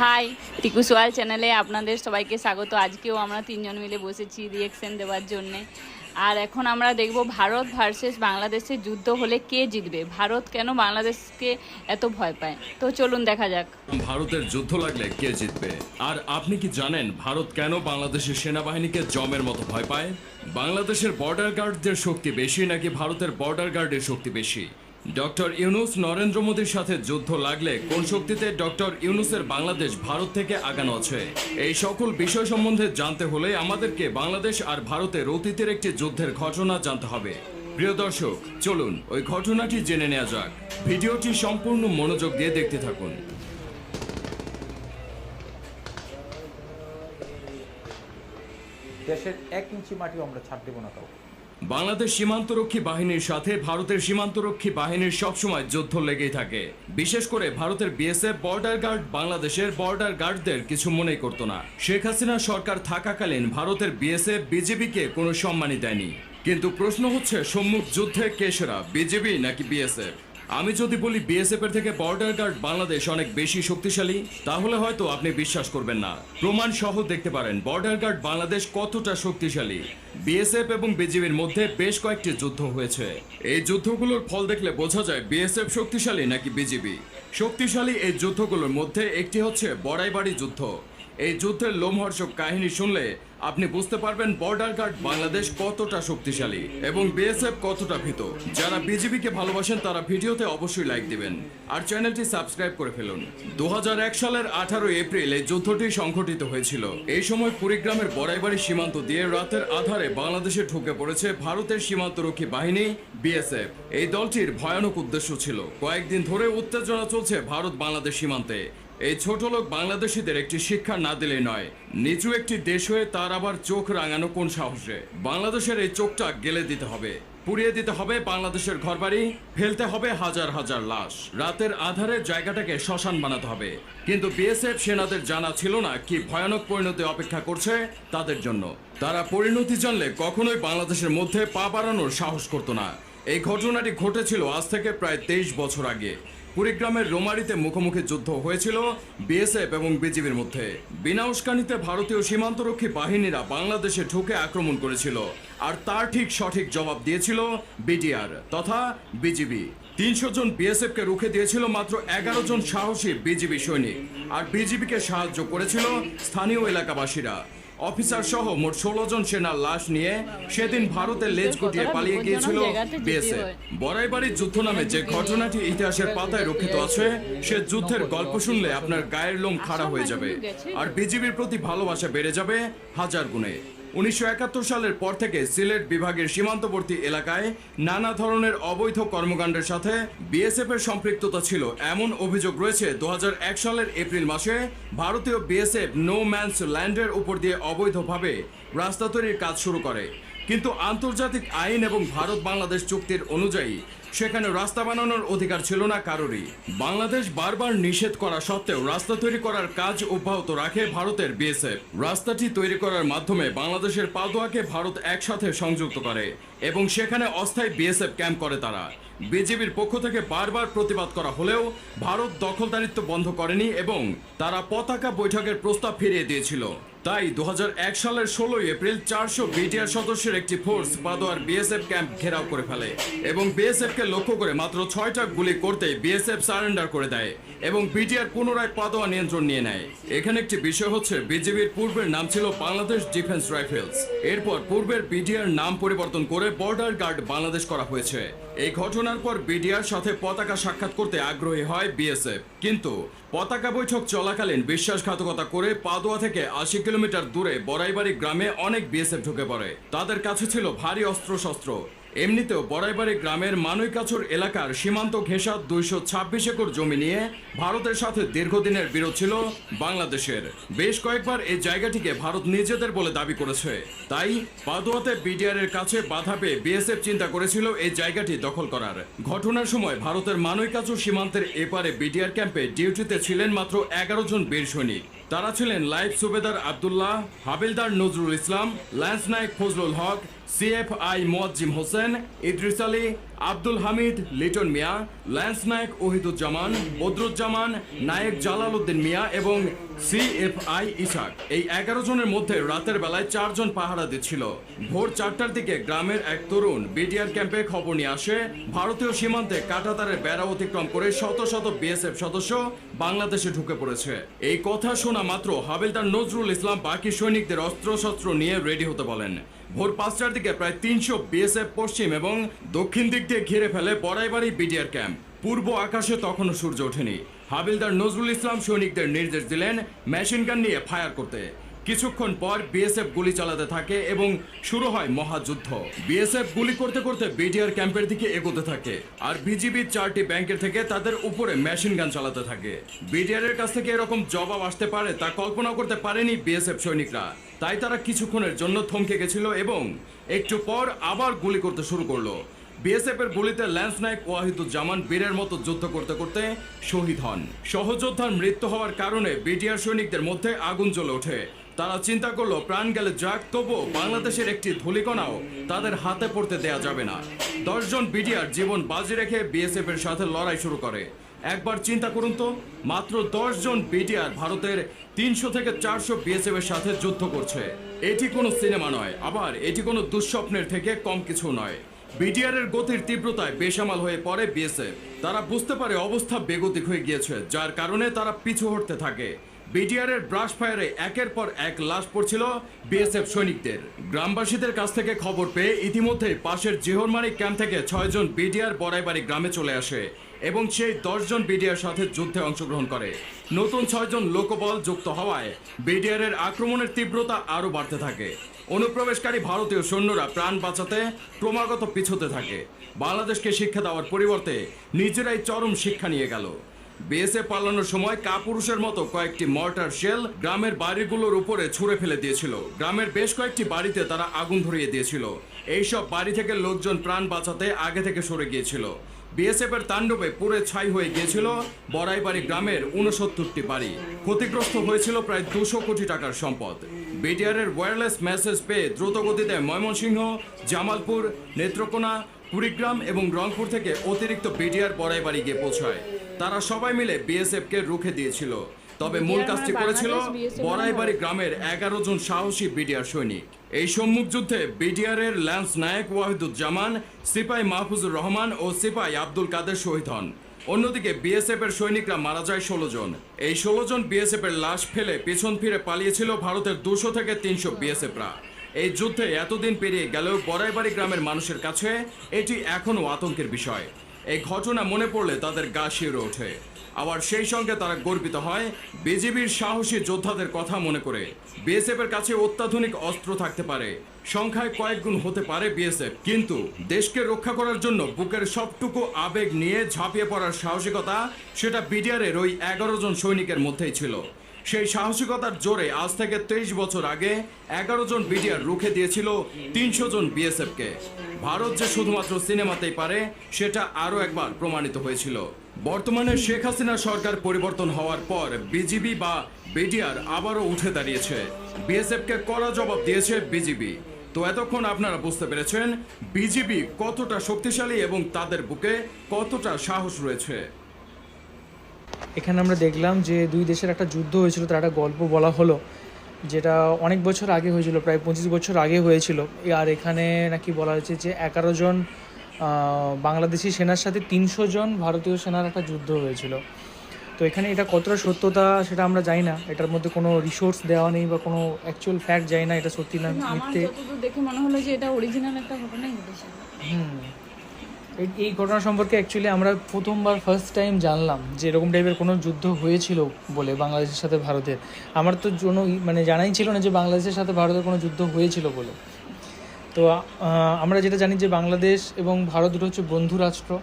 High Tiku সোয়াল চ্যানেলে আপনাদের সবাইকে স্বাগত। আজকেও আমরা তিনজন মিলে বসেছি রিয়েকশন দেওয়ার জন্যে। আর এখন আমরা দেখব ভারত ভার্সেস বাংলাদেশের যুদ্ধ হলে কে জিতবে। ভারত কেন বাংলাদেশকে এত ভয় পায়? তো চলুন দেখা যাক। ভারতের যুদ্ধ লাগলে কে জিতবে? আর আপনি কি জানেন ভারত কেন বাংলাদেশের সেনাবাহিনীকে জমের মতো ভয় পায়? বাংলাদেশের বর্ডার গার্ডদের শক্তি বেশি নাকি ভারতের বর্ডার গার্ডের শক্তি বেশি? ডক্টর ইউনুস নরেন্দ্র মোদীর সাথে যুদ্ধ লাগলে কোন শক্তিতে ডক্টর ইউনুসের বাংলাদেশ ভারত থেকে আগানো আছে? এই সকল বিষয় সম্বন্ধে জানতে হলে আমাদেরকে বাংলাদেশ আর ভারতের অতীতের একটি যুদ্ধের ঘটনা জানতে হবে। প্রিয় দর্শক, চলুন ওই ঘটনাটি জেনে নেওয়া যাক। ভিডিওটি সম্পূর্ণ মনোযোগ দিয়ে দেখতে থাকুন। দেশের এক ইঞ্চি মাটিও আমরা ছাড় দেবো না কাউকে। বাংলাদেশ সীমান্তরক্ষী বাহিনীর সাথে ভারতের সীমান্তরক্ষী বাহিনীর সবসময় যুদ্ধ লেগেই থাকে। বিশেষ করে ভারতের বিএসএফ বর্ডার গার্ড বাংলাদেশের বর্ডার গার্ডদের কিছু মনে করতো না। শেখ হাসিনা সরকার থাকাকালীন ভারতের বিএসএফ বিজেপিকে কোনো সম্মানই দেয়নি। কিন্তু প্রশ্ন হচ্ছে, সম্মুখ যুদ্ধে কেসেরা বিজেপি নাকি বিএসএফ আমি যদি বলি বিএসএফ এর থেকে বর্ডার গার্ড বাংলাদেশ অনেক বেশি শক্তিশালী, তাহলে হয়তো আপনি বিশ্বাস করবেন না। প্রমাণ সহ দেখতে পারেন বর্ডার গার্ড বাংলাদেশ কতটা শক্তিশালী। বিএসএফ এবং বিজিবির মধ্যে বেশ কয়েকটি যুদ্ধ হয়েছে। এই যুদ্ধগুলোর ফল দেখলে বোঝা যায় বিএসএফ শক্তিশালী নাকি বিজিবি শক্তিশালী এই যুদ্ধগুলোর মধ্যে একটি হচ্ছে বড়াইবাড়ি যুদ্ধ। এই যুদ্ধের লোমহর্ষক কাহিনী শুনলে আপনি বুঝতে পারবেন বর্ডার গার্ড বাংলাদেশ কতটা শক্তিশালী এবং বিএসএফ কতটা ভীত। যারা বিজেপিকে ভালোবাসেন তারা ভিডিওতে অবশ্যই লাইক দিবেন। আর চ্যানেলটি সাবস্ক্রাইব করে ফেলুন। দুহাজার এক সালের আঠারো এপ্রিল এই যুদ্ধটি সংঘটিত হয়েছিল। এই সময় কুড়িগ্রামের বড়াইবাড়ি সীমান্ত দিয়ে রাতের আধারে বাংলাদেশে ঢুকে পড়েছে ভারতের সীমান্তরক্ষী বাহিনী বিএসএফ। এই দলটির ভয়ানক উদ্দেশ্য ছিল, কয়েকদিন ধরে উত্তেজনা চলছে ভারত বাংলাদেশ সীমান্তে। এই ছোট লোক বাংলাদেশিদের একটি শিক্ষা না দিলে নয়। নিচু একটি দেশ হয়ে তার আবার চোখ রাঙানো কোন সাহসে? বাংলাদেশের এই চোখটা গেলে দিতে হবে, পুড়িয়ে দিতে হবে বাংলাদেশের ঘরবাড়ি, ফেলতে হবে হাজার হাজার লাশ। রাতের আধারে জায়গাটাকে শ্মশান বানাতে হবে। কিন্তু বিএসএফ সেনাদের জানা ছিল না কি ভয়ানক পরিণতি অপেক্ষা করছে তাদের জন্য। তারা পরিণতি জানলে কখনোই বাংলাদেশের মধ্যে পা বাড়ানোর সাহস করতো না। এই ঘটনাটি ঘটেছিল আজ থেকে প্রায় তেইশ বছর আগে। কুড়িগ্রামের রোমারিতে মুখোমুখি যুদ্ধ হয়েছিল বিএসএফ এবং বিজিবির মধ্যে। বিনা উস্কানিতে ভারতীয় সীমান্তরক্ষী বাহিনীরা বাংলাদেশে ঢুকে আক্রমণ করেছিল আর তার ঠিক সঠিক জবাব দিয়েছিল বিডিআর তথা বিজিবি। তিনশো জন বিএসএফ কে রুখে দিয়েছিল মাত্র এগারো জন সাহসী বিজিবি সৈনিক, আর বিজিবিকে সাহায্য করেছিল স্থানীয় এলাকাবাসীরা। অফিসার সহ মোট ষোলো জন সেনার লাশ নিয়ে সেদিন ভারতের লেজ গুটিয়ে পালিয়ে গিয়েছিল বিএসএফ। বড়াইবাড়ির যুদ্ধ নামে যে ঘটনাটি ইতিহাসের পাতায় রক্ষিত আছে সে যুদ্ধের গল্প শুনলে আপনার গায়ের লোম খাড়া হয়ে যাবে। আর বিজিবির প্রতি ভালোবাসা বেড়ে যাবে হাজার গুণে। উনিশশো একাত্তর সালের পর থেকে সিলেট বিভাগের সীমান্তবর্তী এলাকায় নানা ধরনের অবৈধ কর্মকাণ্ডের সাথে বিএসএফ এর সম্পৃক্ততা ছিল। এমন অভিযোগ রয়েছে দু হাজার এক সালের এপ্রিল মাসে ভারতীয় বিএসএফ নো ম্যানস ল্যান্ডের উপর দিয়ে অবৈধভাবে রাস্তা তৈরির কাজ শুরু করে। কিন্তু আন্তর্জাতিক আইন এবং ভারত বাংলাদেশ চুক্তির অনুযায়ী, সেখানে রাস্তা বানানোর অধিকার ছিল না কারোরই। বাংলাদেশ বারবার নিষেধ করা সত্ত্বেও রাস্তা তৈরি করার কাজ অব্যাহত রাখে ভারতের বিএসএফ। রাস্তাটি তৈরি করার মাধ্যমে বাংলাদেশের পাদোয়াকে ভারত একসাথে সংযুক্ত করে এবং সেখানে অস্থায়ী বিএসএফ ক্যাম্প করে তারা। বিজেপির পক্ষ থেকে বারবার প্রতিবাদ করা হলেও ভারত দখলদারিত্ব বন্ধ করেনি এবং তারা পতাকা বৈঠকের প্রস্তাব ফিরিয়ে দিয়েছিল। তাই দু হাজার এক সালের ষোলোই এপ্রিল চারশো বিটিআর সদস্যের একটি ফোর্স পাদোয়ার বিএসএফ ক্যাম্প ঘেরাও করে ফেলে এবং বিএসএফ কে লক্ষ্য করে মাত্র ছয়টা গুলি করতে বিএসএফ সারেন্ডার করে দেয় এবং বিটিআর পুনরায় পাদোয়া নিয়ন্ত্রণ নিয়ে নেয়। এখানে একটি বিষয় হচ্ছে বিজেপির পূর্বের নাম ছিল বাংলাদেশ ডিফেন্স রাইফেলস। এরপর পূর্বের বিটিআর নাম পরিবর্তন করে বর্ডার গার্ড বাংলাদেশ করা হয়েছে। এই ঘটনার পর বিডিআর সাথে পতাকা সাক্ষাৎ করতে আগ্রহী হয় বিএসএফ। কিন্তু পতাকা বৈঠক চলাকালীন বিশ্বাসঘাতকতা করে পাদোয়া থেকে আশি কিলোমিটার দূরে বড়াইবাড়ি গ্রামে অনেক বিএসএফ ঢুকে পড়ে। তাদের কাছে ছিল ভারী অস্ত্রশস্ত্র। এমনিতেও বড়াইবাড়ি গ্রামের মানুইকাছর এলাকার সীমান্ত ঘেঁষা দুইশো ছাব্বিশ একর জমি নিয়ে ভারতের সাথে দীর্ঘদিনের বিরোধ ছিল বাংলাদেশের। বেশ কয়েকবার এই জায়গাটিকে ভারত নিজেদের বলে দাবি করেছে। তাই পাদুয়াতে বিডিআর এর কাছে বাধা পেয়ে বিএসএফ চিন্তা করেছিল এই জায়গাটি দখল করার। ঘটনার সময় ভারতের মানুইকাছর সীমান্তের এপারে বিডিআর ক্যাম্পে ডিউটিতে ছিলেন মাত্র এগারো জন বীর সৈনিক। তারা ছিলেন life subedar Abdullah, havildar Nazrul Islam, lance naik Fazlul Haq CFI Moazzem Hossain, Idris Ali, Abdul Hamid, Liton Mia, lance naik Wahiduzzaman, Badruzzaman, naik Jalal Uddin Mia এবং সিএফআই ইসাক এই এগারো জনের মধ্যে রাতের বেলায় চারজন পাহারা দিচ্ছিল। ভোর চারটার দিকে গ্রামের এক তরুণ বিডিআর ক্যাম্পে খবর নিয়ে আসে। ভারতীয় সীমান্তে কাটাতারের বেড়া অতিক্রম করে শত শত বিএসএফ সদস্য বাংলাদেশে ঢুকে পড়েছে। এই কথা শোনা মাত্র হাবিলদার নজরুল ইসলাম বাকি সৈনিকদের অস্ত্রশস্ত্র নিয়ে রেডি হতে বলেন। ভোর পাঁচটার দিকে প্রায় তিনশো বিএসএফ পশ্চিম এবং দক্ষিণ দিক দিয়ে ঘিরে ফেলে বড়াইবাড়ি বিডিআর ক্যাম্প পূর্ব আকাশে তখনও সূর্য ওঠেনি। হাবিলদার নজরুল ইসলাম সৈনিকদের নির্দেশ দিলেন মেশিন গান নিয়ে ফায়ার করতে। কিছুক্ষণ পর বিএসএফ গুলি চালাতে থাকে এবং শুরু হয় মহাযুদ্ধ। বিএসএফ গুলি করতে করতে বিডিআর ক্যাম্পের দিকে এগোতে থাকে আর বিজিবির চারটি ব্যাংকের থেকে তাদের উপরে মেশিন গান চালাতে থাকে। বিডিআর এর কাছ থেকে এরকম জবাব আসতে পারে তা কল্পনা করতে পারেনি বিএসএফ সৈনিকরা। তাই তারা কিছুক্ষণের জন্য থমকে গেছিল এবং একটু পর আবার গুলি করতে শুরু করল। বিএসএফ এর গুলিতে ল্যান্স নায়ক ওয়াহিদুজ্জামান বীরের মতো যুদ্ধ করতে করতে শহীদ হন। সহযোদ্ধার মৃত্যু হওয়ার কারণে বিডিআর সৈনিকদের মধ্যে আগুন জ্বলে ওঠে। তারা চিন্তা করল, প্রাণ গেলে যাক তবু বাংলাদেশের একটি ধুলিকণাও তাদের হাতে পড়তে দেয়া যাবে না। দশজন বিডিআর জীবন বাজি রেখে বিএসএফ এর সাথে লড়াই শুরু করে। একবার চিন্তা করুন তো, মাত্র দশজন বিডিআর ভারতের তিনশো থেকে চারশো বিএসএফ এর সাথে যুদ্ধ করছে। এটি কোনো সিনেমা নয়, আবার এটি কোনো দুঃস্বপ্নের থেকে কম কিছু নয়। বিডিআর এর গতির তীব্রতায় বেসামাল হয়ে পড়ে বিএসএফ। তারা বুঝতে পারে অবস্থা বেগতিক হয়ে গিয়েছে, যার কারণে তারা পিছু হটতে থাকে। বিডিআর এর ব্রাশ ফায়ারে একের পর এক লাশ পড়ছিল বিএসএফ সৈনিকদের। গ্রামবাসীদের কাছ থেকে খবর পেয়ে ইতিমধ্যে পাশের জিহরমারি ক্যাম্প থেকে ছয়জন বিডিআর বড়াইবাড়ি গ্রামে চলে আসে এবং সেই দশজন বিডিআর সাথে যুদ্ধে অংশগ্রহণ করে। নতুন ছয়জন লোকবল যুক্ত হওয়ায় বিডিআর এর আক্রমণের তীব্রতা আরও বাড়তে থাকে। অনুপ্রবেশকারী ভারতীয় সৈন্যরা প্রাণ বাঁচাতে ক্রমাগত পিছুতে থাকে। বাংলাদেশকে শিক্ষা দেওয়ার পরিবর্তে নিজেরাই চরম শিক্ষা নিয়ে গেল। বিএসএফ পালানোর সময় কাপুরুষের মতো কয়েকটি মর্টার শেল গ্রামের বাড়িগুলোর উপরে ছুঁড়ে ফেলে দিয়েছিল। গ্রামের বেশ কয়েকটি বাড়িতে তারা আগুন ধরিয়ে দিয়েছিল। এইসব বাড়ি থেকে লোকজন প্রাণ বাঁচাতে আগে থেকে সরে গিয়েছিল। বিএসএফ এর তাণ্ডবে পুরে ছাই হয়ে গিয়েছিল বড়াইবাড়ি গ্রামের উনসত্তরটি বাড়ি। ক্ষতিগ্রস্ত হয়েছিল প্রায় দুশো কোটি টাকার সম্পদ। বিডিআর এর ওয়্যারলেস মেসেজ পেয়ে দ্রুত গতিতে ময়মনসিংহ, জামালপুর, নেত্রকোনা, কুড়িগ্রাম এবং রংপুর থেকে অতিরিক্ত বিডিআর বড়াইবাড়ি গিয়ে পৌঁছায়। তারা সবাই মিলে বিএসএফ কে রুখে দিয়েছিল। তবে মূল BDR কাজটি মানে করেছিল BSF বড়াইবাড়ি গ্রামের এগারো জন সাহসী বিডিআর সৈনিক। এই সম্মুখ যুদ্ধে বিডিআর এর ল্যান্স নায়ক ওয়াহিদুজ্জামান সিপাই মাহফুজুর রহমান ও সিপাই আব্দুল কাদের শহীদ হন। অন্যদিকে বিএসএফ এর সৈনিকরা মারা যায় ষোলো জন। এই ষোলো জন বিএসএফ এর লাশ ফেলে পেছন ফিরে পালিয়েছিল ভারতের দুশো থেকে তিনশো বিএসএফরা। এই যুদ্ধে এতদিন পেরিয়ে গেলেও বড়াইবাড়ি গ্রামের মানুষের কাছে এটি এখনও আতঙ্কের বিষয়। এই ঘটনা মনে পড়লে তাদের গা শিউরে ওঠে। আবার সেই সঙ্গে তারা গর্বিত হয়, বিজিবির সাহসী যোদ্ধাদের কথা মনে করে। বিএসএফ এর কাছে অত্যাধুনিক অস্ত্র থাকতে পারে। সংখ্যায় কয়েক গুণ হতে পারে বিএসএফ। কিন্তু দেশকে রক্ষা করার জন্য বুকের সবটুকু আবেগ নিয়ে ঝাঁপিয়ে পড়ার সাহসিকতা, সেটা বিডিআরের ওই এগারো জন সৈনিকের মধ্যেই ছিল। সেই সাহসিকতার জোরে আজ থেকে তেইশ বছর আগে এগারো জন বিডিআর রুখে দিয়েছিল তিনশো জন বিএসএফকে। ভারত যে শুধুমাত্র সিনেমাতেই পারে, সেটা আরও একবার প্রমাণিত হয়েছিল। বর্তমানে শেখ হাসিনা সরকার পরিবর্তন হওয়ার পর বিজিবি বা বিডিআর আবারও উঠে দাঁড়িয়েছে। বিএসএফকে কড়া জবাব দিয়েছে বিজিবি। তো এতক্ষণ আপনারা বুঝতে পেরেছেন, বিজিবি কতটা শক্তিশালী এবং তাদের বুকে কতটা সাহস রয়েছে। এখানে আমরা দেখলাম যে দুই দেশের একটা যুদ্ধ হয়েছিল তার একটা গল্প বলা হলো যেটা অনেক বছর আগে হয়েছিল প্রায় পঁচিশ বছর আগে হয়েছিল। আর এখানে নাকি বলা হয়েছে যে এগারো জন বাংলাদেশি সেনার সাথে তিনশো জন ভারতীয় সেনার একটা যুদ্ধ হয়েছিল। তো এখানে এটা কতটা সত্যতা সেটা আমরা জানি না। এটার মধ্যে কোনো রিসোর্স দেওয়া নেই বা কোনো অ্যাকচুয়াল ফ্যাক্ট জানি না এটা সত্যি না মিথ্যে। দেখে মনে হলো যে এটা অরিজিনাল একটা ঘটনাই ঘটেছে। হুম। এই- ঘটনা সম্পর্কে অ্যাকচুয়ালি আমরা প্রথমবার ফার্স্ট টাইম জানলাম যে এরকম টাইপের কোনো যুদ্ধ হয়েছিল বলে বাংলাদেশের সাথে ভারতের। আমার তো কোনো মানে জানাই ছিল না যে বাংলাদেশের সাথে ভারতের কোনো যুদ্ধ হয়েছিল বলে। তো আমরা যেটা জানি যে বাংলাদেশ এবং ভারত দুটো হচ্ছে বন্ধু রাষ্ট্র।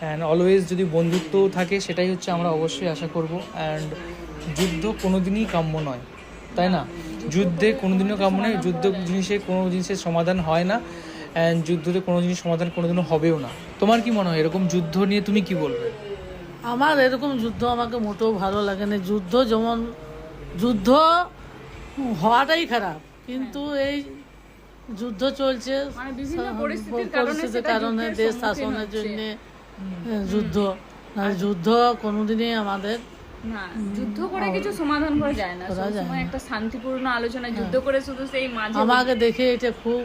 অ্যান্ড অলওয়েজ যদি বন্ধুত্ব থাকে, সেটাই হচ্ছে আমরা অবশ্যই আশা করব। অ্যান্ড যুদ্ধ কোনো দিনই কাম্য নয়, তাই না? যুদ্ধে কোনোদিনও কাম্য নয়, যুদ্ধ জিনিসে কোনো জিনিসের সমাধান হয় না। অ্যান্ড যুদ্ধতে কোনো জিনিস সমাধান কোনোদিনও হবেও না। তোমার কি মনে হয় এরকম যুদ্ধ নিয়ে তুমি কি বলবে? আমার এরকম যুদ্ধ আমাকে মোটেও ভালো লাগে না। যুদ্ধ যেমন যুদ্ধ হওয়াটাই খারাপ। কিন্তু এই যুদ্ধ চলছে মানে বিভিন্ন পরিস্থিতির কারণে পরিস্থিতির সেটা কারণে যুদ্ধের দেশ সম্মুখীন শাসনের হচ্ছে। জন্য যুদ্ধ। না যুদ্ধ কোনোদিনই আমাদের না যুদ্ধ করে কিছু সমাধান করা যায় না। সবসময় একটা শান্তিপূর্ণ আলোচনা যুদ্ধ করে শুধু সেই মাঝে আমাকে দেখে এটা খুব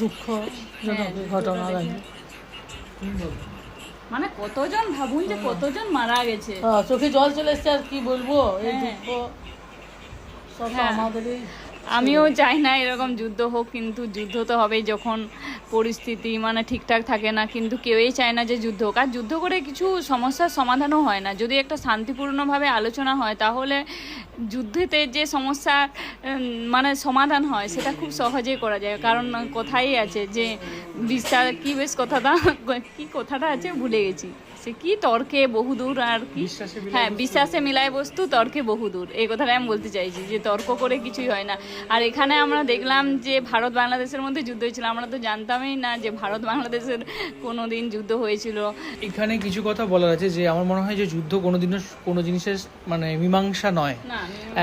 দুঃখজনক হ্যাঁ, ঘটনা লাগে। মানে কতজন ভাবুন যে কতজন মারা গেছে। চোখে জল চলে এসছে আর কি বলব? এই হ্যাঁ। দুঃখ সব হ্যাঁ। আমাদেরই। আমিও চাই না এরকম যুদ্ধ হোক, কিন্তু যুদ্ধ তো হবেই যখন পরিস্থিতি মানে ঠিকঠাক থাকে না, কিন্তু কেউই চায় না যে যুদ্ধ হোক। আর যুদ্ধ করে কিছু সমস্যার সমাধানও হয় না। যদি একটা শান্তিপূর্ণভাবে আলোচনা হয়, তাহলে যুদ্ধেতে যে সমস্যা মানে সমাধান হয়, সেটা খুব সহজেই করা যায়। কারণ কথাই আছে যে বিশ্বাস কি বেশ কথাটা, কি কথাটা আছে ভুলে গেছি। সে কি তর্কে বহুদূর আর কি? হ্যাঁ বিশ্বাসে মিলায় বস্তু তর্কে বহুদূর এই কথাটা আমি বলতে চাইছি যে তর্ক করে কিছুই হয় না। আর এখানে আমরা দেখলাম যে ভারত বাংলাদেশের মধ্যে যুদ্ধ হয়েছিল। আমরা তো জানতামই না যে ভারত বাংলাদেশের কোনো দিন যুদ্ধ হয়েছিল। এখানে কিছু কথা বলার আছে যে আমার মনে হয় যে যুদ্ধ কোনোদিনও কোনো জিনিসের মানে মীমাংসা নয়।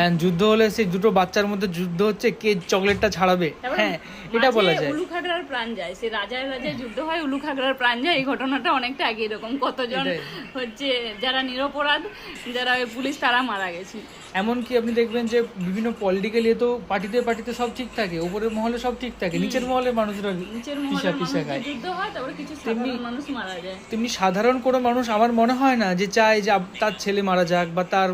And যুদ্ধ হলে সেই দুটো বাচ্চার মধ্যে যুদ্ধ হচ্ছে কে চকলেটটা ছাড়াবে? হ্যাঁ এটা বলা যায়। উলু খাগড়ার প্রাণ যায়। সে রাজায় রাজায় যুদ্ধ হয় উলু খাগড়ার প্রাণ যায়। এই ঘটনাটা অনেকটা আগে এরকম কতজন এটাই। হচ্ছে যারা নিরপরাধ যারা পুলিশ তারা মারা গেছে। এমনকি আপনি দেখবেন যে বিভিন্ন পলিটিক্যাল ইয়ে তো পার্টিতে পার্টিতে সব ঠিক থাকে উপরের মহলে সব ঠিক থাকে নিচের মহলে মানুষরা নিচের পিসা পিসা খায়। যুদ্ধ হয় তারপরে কিছু সাধারণ মানুষ মারা যায়। তেমনি সাধারণ কোনো মানুষ আমার মনে হয় না যে চায় যে তার ছেলে মারা যাক বা তার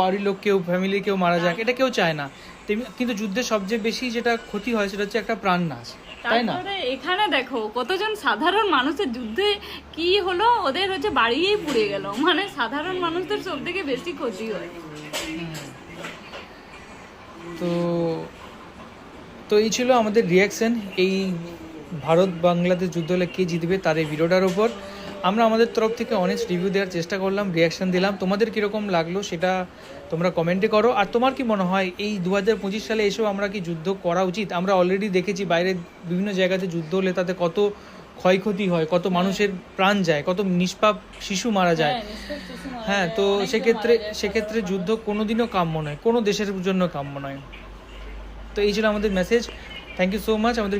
বাড়ির লোক কেউ ফ্যামিলি কেউ মারা যাক এটা কেউ চায় না। তেমনি কিন্তু যুদ্ধে সবচেয়ে বেশি যেটা ক্ষতি হয় সেটা হচ্ছে একটা প্রাণ নাশ তাই না? এখানে দেখো কতজন সাধারণ মানুষের যুদ্ধে কি হলো ওদের হচ্ছে বাড়িয়েই পুড়ে গেল। মানে সাধারণ মানুষদের সব থেকে বেশি ক্ষতি হয়। তো তো এই ছিল আমাদের রিয়াকশন এই ভারত বাংলাদেশ যুদ্ধ হলে কে জিতবে তার এই ভিডিওটার উপর। আমরা আমাদের তরফ থেকে অনেস্ট রিভিউ দেওয়ার চেষ্টা করলাম রিয়াকশন দিলাম। তোমাদের কীরকম লাগল সেটা তোমরা কমেন্টে করো। আর তোমার কি মনে হয় এই দু হাজার পঁচিশ সালে এসেও আমরা কি যুদ্ধ করা উচিত? আমরা অলরেডি দেখেছি বাইরে বিভিন্ন জায়গাতে যুদ্ধ হলে তাতে কত ক্ষয়ক্ষতি হয় কত মানুষের প্রাণ যায় কত নিষ্পাপ শিশু মারা যায়। হ্যাঁ, হ্যাঁ তো সেক্ষেত্রে সেক্ষেত্রে যুদ্ধ কোনোদিনও কাম্য নয় কোনো দেশের জন্য কাম্য নয়। তো এই ছিল আমাদের message thank you so much আমাদের